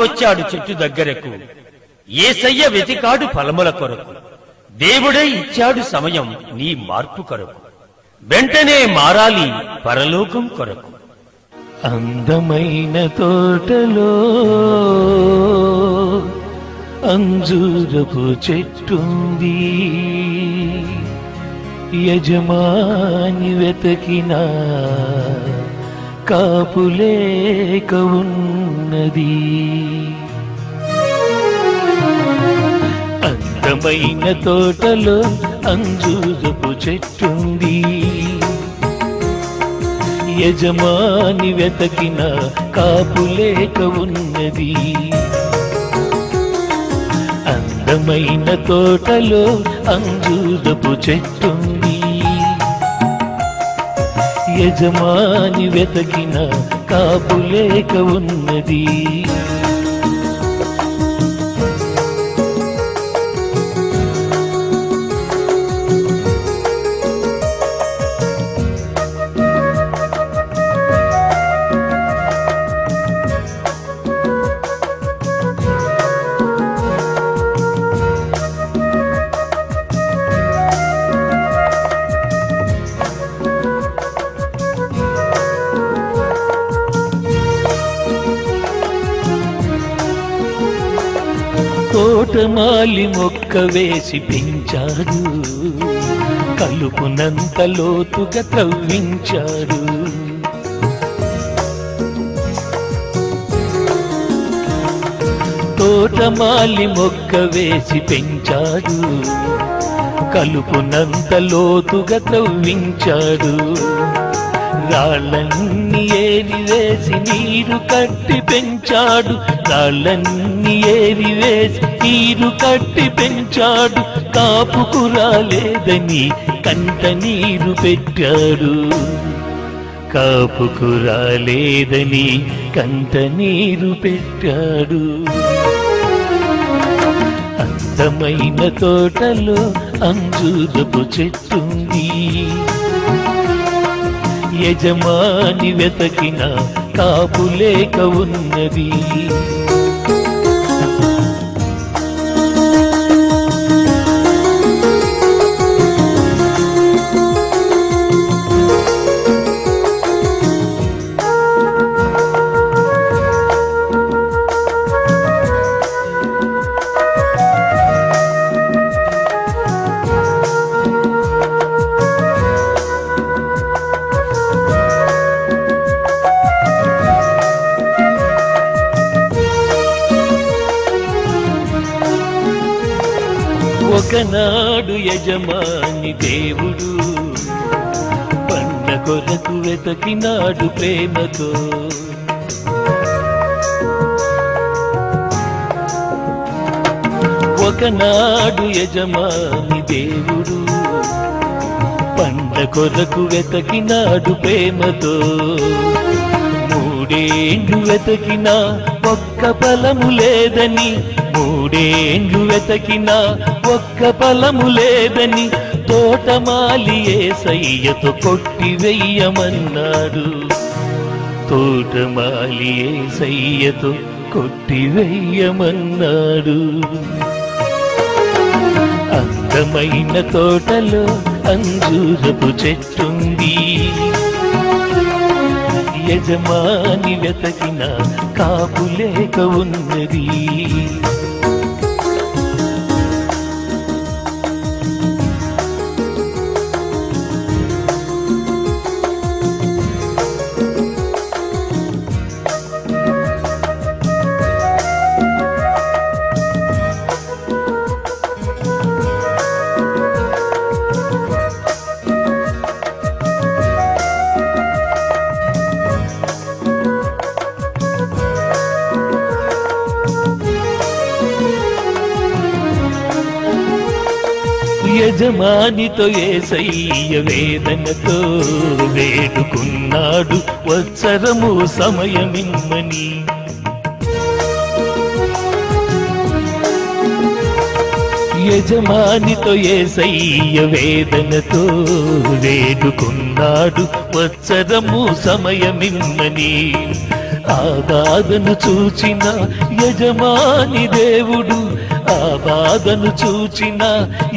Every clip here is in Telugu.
వచ్చాడు చెట్టు దగ్గరకు. ఏసయ్య వెతికాడు ఫలముల కొరకు. దేవుడే ఇచ్చాడు సమయం నీ మార్పు కొరకు. వెంటనే మారాలి పరలోకం కొరకు. అందమైన తోటలో అంజూరపు చెట్టుంది. యజమాని వెతకిన కాపులేక ఉన్నది. అందమైన తోటలో అంజూరపు చెట్టుంది. యజమాని వెతకిన కాపులేక ఉన్నది. అందమైన తోటలో అంజూరపు చెట్టుంది. యజమాని వెతకిన కాపులేక ఉన్నది. తోటమాలి మొక్క వేసి పెంచాడు కలుపునంత లోతుగా త్రవ్వించాడు తోటమాలి మొక్క వేసి పెంచాడు కలుపునంత లోతుగా తవ్వించాడు రాళ్ళన్నీ ఏరి వేసి నీరు కట్టి పెంచాడు? రాళ్ళన్నీ ఏరి వేసి నీరు కట్టి పెంచాడు? కాపుకు రాలేదని కంట నీరు పెట్టాడు. కాపుకు రాలేదని కంట నీరు పెట్టాడు. అందమైన తోటలో అంజుదపు చెట్టుంది యజమాని వెతకిన కాపులేక ఉన్నది. ఒకనాడు యజమాని దేవుడు. పండ కొరకు వెతకినాడు ప్రేమతో. ఒకనాడు యజమాని దేవుడు. పండ కొరకు వెతకినాడు ప్రేమతో. మూడేండు వెతకినా ఒక్క ఫలము లేదని మూడేండ్లు వెతకినా ఒక్క ఫలము లేదని తోటమాలి ఏసయ్యతో కొట్టి వెయ్యమన్నాడు తోటమాలి ఏసయ్యతో కొట్టి వెయ్యమన్నాడు అందమైన తోటలో అంజూరపు చెట్టుంది. యజమాని వెతకిన కాపు లేక ఉన్నది. యజమానితో ఏసయ్య వేదనతో వేడుకున్నాడు. వత్సరము సమయమిమ్మని. యజమానితో ఏసయ్య వేదనతో వేడుకున్నాడు. వత్సరము సమయమిమ్మని. ఆ బాధను చూచిన యజమాని దేవుడు ఆ బాధను చూచిన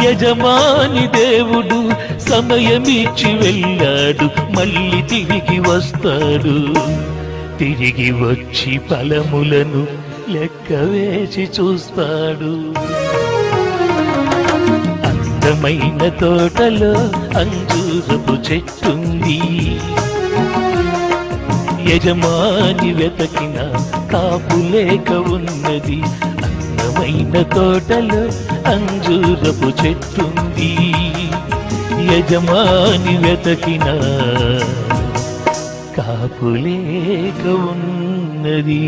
యజమాని దేవుడు సమయమిచ్చి వెళ్ళాడు మళ్ళీ తిరిగి వస్తాడు. తిరిగి వచ్చి ఫలములను లెక్క వేసి చూస్తాడు. అందమైన తోటలో అంజూరపు చెట్టుంది. యజమాని వెతకిన కాపు లేక ఉన్నది. అందమైన తోటలో అంజూరపు చెట్టుంది యజమాని వెతకిన కాపులేక ఉన్నది.